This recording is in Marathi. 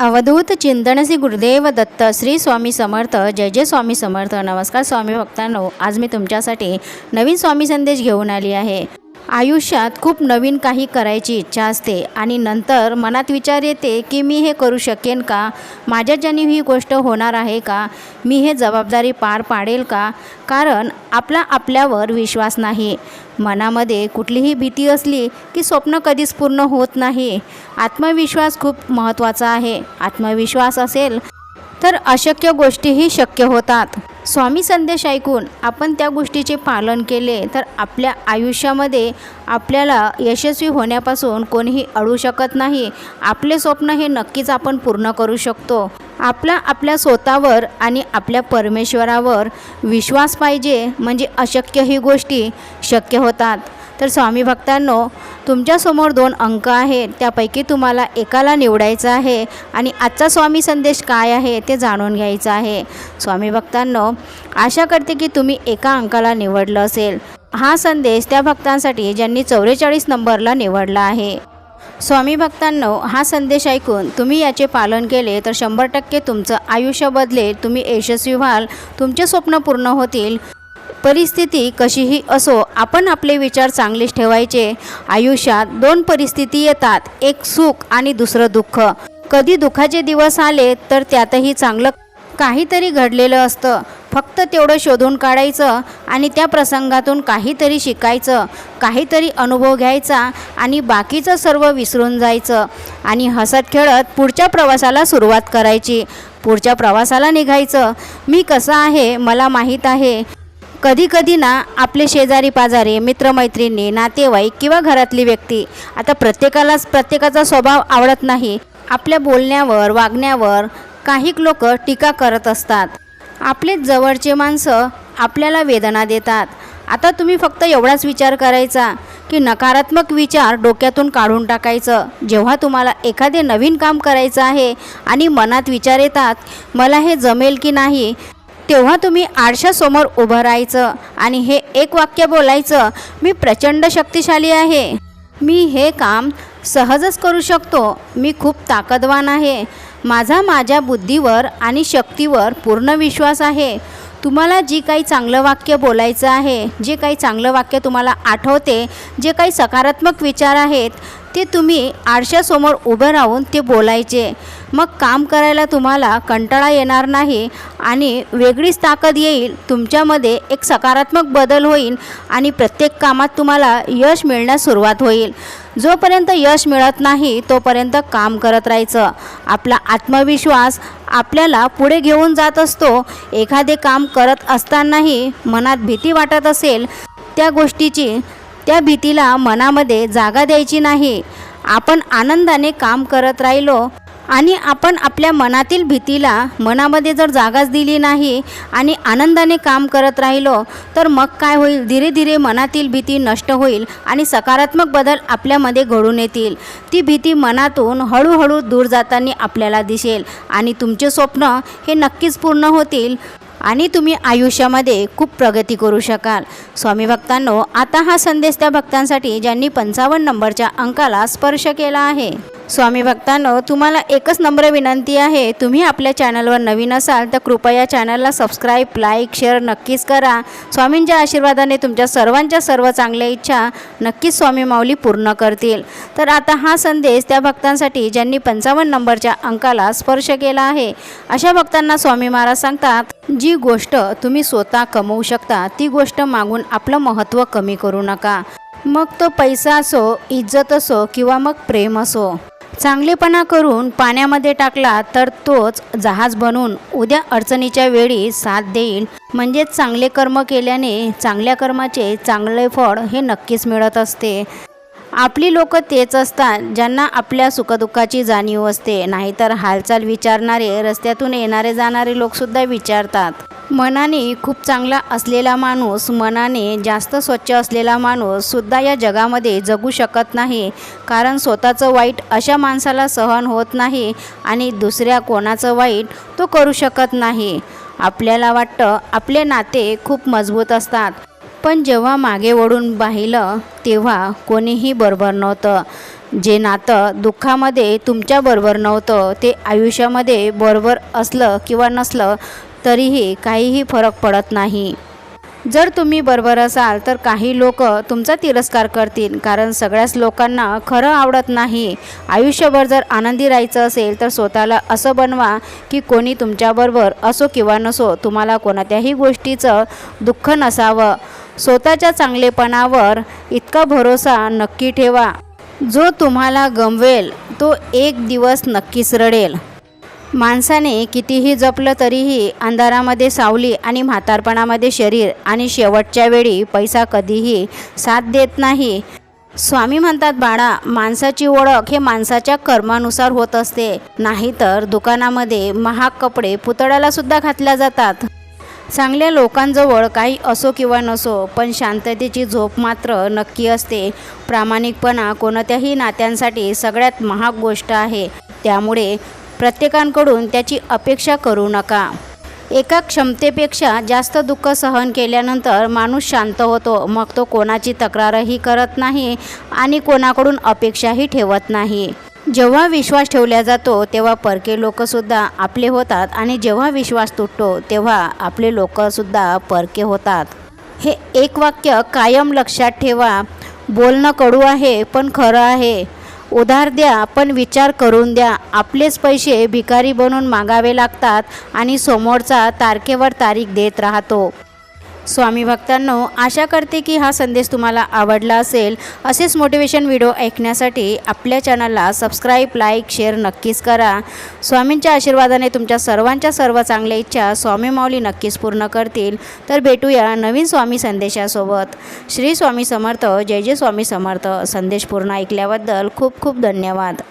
अवधूत चिंतन श्री गुरुदेव दत्त श्री स्वामी समर्थ जय जय स्वामी समर्थ. नमस्कार स्वामी भक्तांनो आज मी तुमच्यासाठी नवीन स्वामी संदेश घेऊन आली आहे. आयुष्यात खूप नवीन काही करायची इच्छा असते आणि नंतर मनात विचार येते की मी हे करू शकेन का? माझ्याच्याने ही गोष्ट होणार आहे का? मी हे जबाबदारी पार पाडेल का? कारण आपला आपल्यावर विश्वास नाही. मनामध्ये कुठलीही भीती असली की स्वप्न कधीच पूर्ण होत नाही. आत्मविश्वास खूप महत्त्वाचा आहे. आत्मविश्वास असेल तर अशक्य गोष्टीही शक्य होतात. स्वामी संदेश ऐकून आपण त्या गोष्टीचे पालन केले तर आपल्या आयुष्यामध्ये आपल्याला यशस्वी होण्यापासून कोणीही अडू शकत नाही. आपले स्वप्न हे नक्कीच आपण पूर्ण करू शकतो. आपला आपल्या स्वतःवर आणि आपल्या परमेश्वरावर विश्वास पाहिजे म्हणजे अशक्य ही गोष्टी शक्य होतात. तर स्वामी भक्तांनो तुमच्यासमोर दोन अंक आहेत. त्यापैकी तुम्हाला एकाला निवडायचं आहे आणि आजचा स्वामी संदेश काय आहे ते जाणून घ्यायचं आहे. स्वामी भक्तांनो आशा करते की तुम्ही एका अंकाला निवडलं असेल. हा संदेश त्या भक्तांसाठी ज्यांनी चौवेचाळीस नंबरला निवडला आहे. स्वामी भक्तांनो हा संदेश ऐकून तुम्ही याचे पालन केले तर शंभर टक्के तुमचं आयुष्य बदलेल. तुम्ही यशस्वी व्हाल. तुमचे स्वप्न पूर्ण होतील. परिस्थिती कशीही असो आपण आपले विचार चांगलेच ठेवायचे. आयुष्यात दोन परिस्थिती येतात एक सुख आणि दुसरं दुःख. कधी दुःखाचे दिवस आले तर त्यातही चांगलं काहीतरी घडलेलं असतं. फक्त तेवढं शोधून काढायचं आणि त्या प्रसंगातून काहीतरी शिकायचं काहीतरी अनुभव घ्यायचा आणि बाकीचं सर्व विसरून जायचं आणि हसत खेळत पुढच्या प्रवासाला सुरुवात करायची. पुढच्या प्रवासाला निघायचं. मी कसं आहे मला माहीत आहे. कधी कधी ना आपले शेजारी पाजारी मित्रमैत्रिणी नातेवाईक किंवा घरातली व्यक्ती आता प्रत्येकालाच प्रत्येकाचा स्वभाव आवडत नाही. आपल्या बोलण्यावर वागण्यावर काही लोक टीका करत असतात. आपले जवळचे माणसं आपल्याला वेदना देतात. आता तुम्ही फक्त एवढाच विचार करायचा की नकारात्मक विचार डोक्यातून काढून टाकायचं. जेव्हा तुम्हाला एखादे नवीन काम करायचं आहे आणि मनात विचार येतात मला हे जमेल की नाही? तेव्हा तुम्ही आरशासमोर उभं राहायचं आणि हे एक वाक्य बोलायचं मी प्रचंड शक्तिशाली आहे. मी हे काम सहजच करू शकतो. मी खूप ताकदवान आहे. माझा माझ्या बुद्धीवर आणि शक्तीवर पूर्ण विश्वास आहे. तुम्हाला जी काही चांगलं वाक्य बोलायचं आहे जे काही चांगलं वाक्य तुम्हाला आठवते जे काही सकारात्मक विचार आहेत ते तुम्ही आरशासमोर उभं राहून ते बोलायचे. मग काम करायला तुम्हाला कंटाळा येणार नाही आणि वेगळीच ताकद येईल. तुमच्यामध्ये एक सकारात्मक बदल होईल आणि प्रत्येक कामात तुम्हाला यश मिळण्यास सुरुवात होईल. जोपर्यंत यश मिळत नाही तोपर्यंत काम करत राहायचं. आपला आत्मविश्वास आपल्याला पुढे घेऊन जात असतो. एखादे काम करत असतानाही मनात भीती वाटत असेल त्या गोष्टीची त्या भीतीला मनामध्ये जागा द्यायची नाही. आपण आनंदाने काम करत राहिलो आणि आपण आपल्या मनातील भीतीला मनामध्ये जर जागाच दिली नाही आणि आनंदाने काम करत राहिलो तर मग काय होईल? धीरे धीरे मनातील भीती नष्ट होईल आणि सकारात्मक बदल आपल्यामध्ये घडून येतील. ती भीती मनातून हळूहळू दूर जाताना आपल्याला दिसेल आणि तुमचे स्वप्न हे नक्कीच पूर्ण होतील. आणि तुम्ही आयुष्यामध्ये खूप प्रगती करू शकाल. स्वामी भक्तांनो आता हा संदेश त्या भक्तांसाठी ज्यांनी पंचावन्न नंबरच्या अंकाला स्पर्श केला आहे. स्वामी भक्तांनो तुम्हाला एकच नम्र विनंती आहे तुम्ही आपल्या चॅनलवर नवीन असाल तर कृपया चॅनलला सबस्क्राईब लाईक शेअर नक्कीच करा. स्वामींच्या आशीर्वादाने तुमच्या सर्वांच्या सर्व चांगल्या इच्छा नक्कीच स्वामी माऊली पूर्ण करतील. तर आता हा संदेश त्या भक्तांसाठी ज्यांनी पंचावन्न नंबरच्या अंकाला स्पर्श केला आहे अशा भक्तांना स्वामी महाराज सांगतात जी गोष्ट तुम्ही स्वतः कमवू शकता ती गोष्ट मागून आपलं महत्त्व कमी करू नका. मग तो पैसा असो इज्जत असो किंवा मग प्रेम असो चांगलेपणा करून पाण्यामध्ये टाकला तर तोच जहाज बनून उद्या अडचणीच्या वेळी साथ देईल म्हणजेच चांगले कर्म केल्याने चांगल्या कर्माचे चांगले फळ हे नक्कीच मिळत असते. आपली लोक तेच असतात ज्यांना आपल्या सुखदुःखाची जाणीव असते. नाहीतर हालचाल विचारणारे रस्त्यातून येणारे जाणारे लोकसुद्धा विचारतात. मनाने खूप चांगला असलेला माणूस मनाने जास्त स्वच्छ असलेला माणूस सुद्धा या जगामध्ये जगू शकत नाही. कारण स्वतःचं वाईट अशा माणसाला सहन होत नाही आणि दुसऱ्या कोणाचं वाईट तो करू शकत नाही. आपल्याला वाटतं आपले नाते खूप मजबूत असतात. पण जेव्हा मागे वळून पाहिलं तेव्हा कोणीही बरोबर नव्हतं. जे नातं दुःखामध्ये तुमच्याबरोबर नव्हतं ते आयुष्यामध्ये बरोबर असलं किंवा नसलं तरीही काहीही फरक पडत नाही. जर तुम्ही बरोबर असाल तर काही लोक तुमचा तिरस्कार करतील कारण सगळ्याच लोकांना खरं आवडत नाही. आयुष्यभर जर आनंदी राहायचं असेल तर स्वतःला असं बनवा की कोणी तुमच्याबरोबर असो किंवा नसो तुम्हाला कोणत्याही गोष्टीचं दुःख नसावं. स्वतःच्या चांगलेपणावर इतका भरोसा नक्की ठेवा. जो तुम्हाला गमवेल तो एक दिवस नक्कीच रडेल. माणसाने कितीही जपलं तरीही अंधारामध्ये सावली आणि म्हातारपणामध्ये शरीर आणि शेवटच्या वेळी पैसा कधीही साथ देत नाही. स्वामी म्हणतात बाळा माणसाची ओळख हे माणसाच्या कर्मानुसार होत असते. नाहीतर दुकानामध्ये महाग कपडे पुतळ्याला सुद्धा घातल्या जातात. चांगल्या लोकांजवळ काही असो किंवा नसो पण शांततेची झोप मात्र नक्की असते. प्रामाणिकपणा कोणत्याही नात्यांसाठी सगळ्यात महाग गोष्ट आहे. त्यामुळे प्रत्येकांकडून त्याची अपेक्षा करू नका. एका क्षमतेपेक्षा जास्त दुःख सहन केल्यानंतर माणूस शांत होतो मग तो कोणाची तक्रारही करत नाही आणि कोणाकडून अपेक्षाही ठेवत नाही. जेव्हा विश्वास ठेवला जातो तेव्हा परके लोकसुद्धा आपले होतात आणि जेव्हा विश्वास तुटतो तेव्हा आपले लोकसुद्धा परके होतात. हे एक वाक्य कायम लक्षात ठेवा. बोलणं कडू आहे पण खरं आहे. उधार द्या पण विचार करून द्या. आपलेच पैसे भिकारी बनून मागावे लागतात आणि समोरचा तारखेवर तारीख देत राहतो. स्वामी भक्तांनो आशा करते की हा संदेश तुम्हाला आवडला असेल. असेच मोटिवेशन व्हिडिओ ऐकण्यासाठी आपल्या चॅनलला सबस्क्राईब लाईक शेअर नक्कीच करा. स्वामींच्या आशीर्वादाने तुमच्या सर्वांच्या सर्व चांगल्या इच्छा स्वामी माऊली नक्कीच पूर्ण करतील. तर भेटूया नवीन स्वामी संदेशासोबत. श्री स्वामी समर्थ जय जय स्वामी समर्थ. संदेश पूर्ण ऐकल्याबद्दल खूप खूप धन्यवाद.